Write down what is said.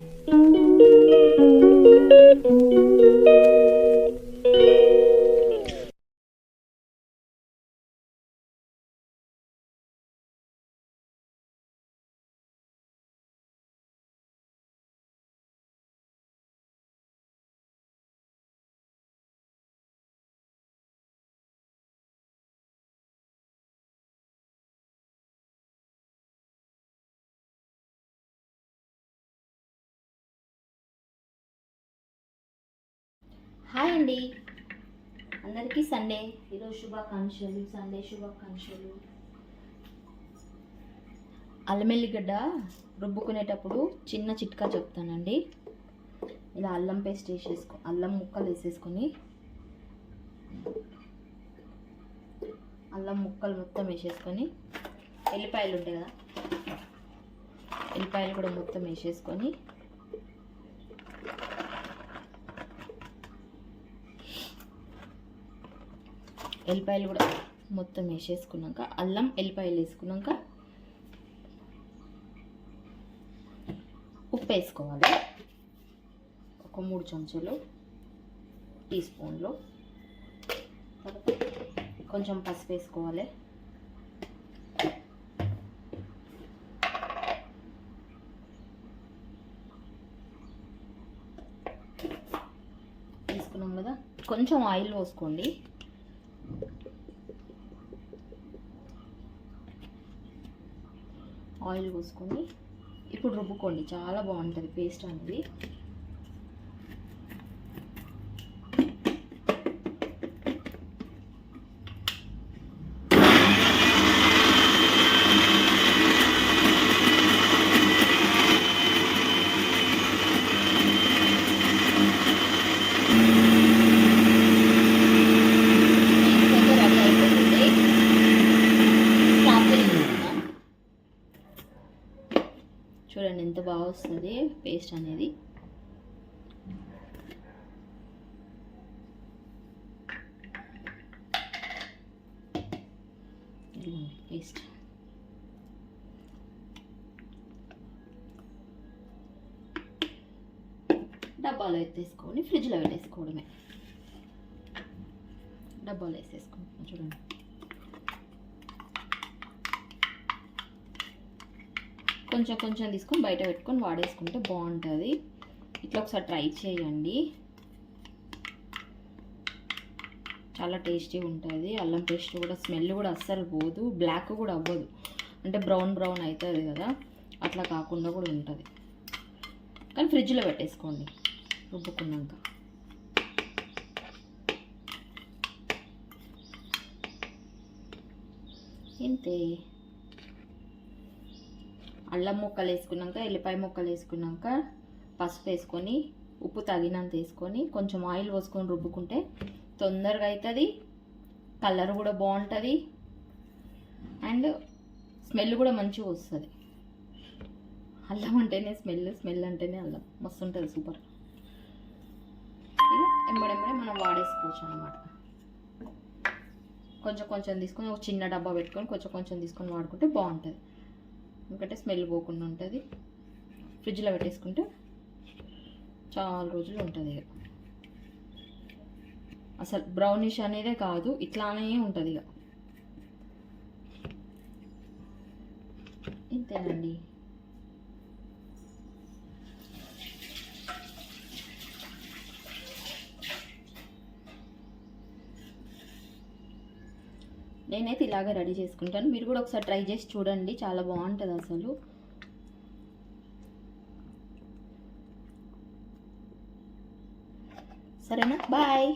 Música hi అండి. అందరికీ Sunday. ఈరోజు శుభాకాంక్షలు సండే శుభాకాంక్షలు. అల్లమెల్లిగడ్డ రుబ్బుకునేటప్పుడు చిన్న చిట్కా చెప్తానండి. ఇలా అల్లం పేస్ట్ వేసేసుకో అల్లం ముక్కలు వేసేసుకొని అల్లం ముక్కలు మొత్తం వేసేసుకొని ఎల్లిపాయలు ఉంటాయి కదా ఎల్లిపాయలు కూడా మొత్తం వేసేసుకొని ఎల్లిపాయలు కూడా మొత్తం వేసేసుకున్నాక అల్లం ఎల్లిపాయలు వేసుకున్నాక ఉప్పు వేసుకోవాలి. ఒక మూడు చెంచాలు టీ స్పూన్లు. కొంచెం పసుపు వేసుకోవాలి. వేసుకున్నాం కదా కొంచెం ఆయిల్ పోసుకోండి. ఆయిల్ పోసుకొని ఇప్పుడు రుబ్బుకోండి. చాలా బాగుంటుంది పేస్ట్ అనేది. వస్తుంది పేస్ట్ అనేది. పేస్ట్ డబ్బాలో ఎత్తేసుకొని ఫ్రిడ్జ్లో పెట్టేసుకోవడమే. డబ్బాలో వేసేసుకుంటాం చూడండి. కొంచెం కొంచెం తీసుకొని బయట పెట్టుకొని వాడేసుకుంటే బాగుంటుంది. ఇట్లా ఒకసారి ట్రై చేయండి. చాలా టేస్టీ ఉంటుంది. అల్లం పేస్ట్ కూడా స్మెల్ కూడా అస్సలు పోదు. బ్లాక్ కూడా అవ్వదు. అంటే బ్రౌన్ బ్రౌన్ అవుతుంది కదా. అట్లా కాకుండా కూడా ఉంటుంది. కానీ ఫ్రిడ్జ్లో పెట్టేసుకోండి. రుబ్బుకున్నాక. ఇంతే అల్లం ముక్కలు వేసుకున్నాక ఎల్లిపాయ ముక్కలు వేసుకున్నాక పసుపు వేసుకొని ఉప్పు తగినంత వేసుకొని కొంచెం ఆయిల్ పోసుకొని రుబ్బుకుంటే తొందరగా అవుతుంది కలర్ కూడా బాగుంటుంది అండ్ స్మెల్ కూడా మంచిగా వస్తుంది. అల్లం అంటేనే స్మెల్ స్మెల్ అంటేనే అల్లం. మస్తు ఉంటుంది సూపర్. ఇది ఎంబడెంబడే మనం వాడేసుకోవచ్చు అనమాట కొంచెం కొంచెం తీసుకొని ఒక చిన్న డబ్బా పెట్టుకొని కొంచెం కొంచెం తీసుకొని వాడుకుంటే బాగుంటుంది. ఎందుకంటే స్మెల్ పోకుండా ఉంటుంది. ఫ్రిడ్జ్లో పెట్టేసుకుంటే చాలా రోజులు ఉంటుంది ఇక. అసలు బ్రౌనిష్ అనేదే కాదు ఇట్లానే ఉంటుంది ఇక. ఇంతేనండి. నేనైతే ఇలాగే రెడీ చేసుకుంటాను. మీరు కూడా ఒకసారి ట్రై చేసి చూడండి. చాలా బాగుంటుంది అసలు. సరేనా? బాయ్.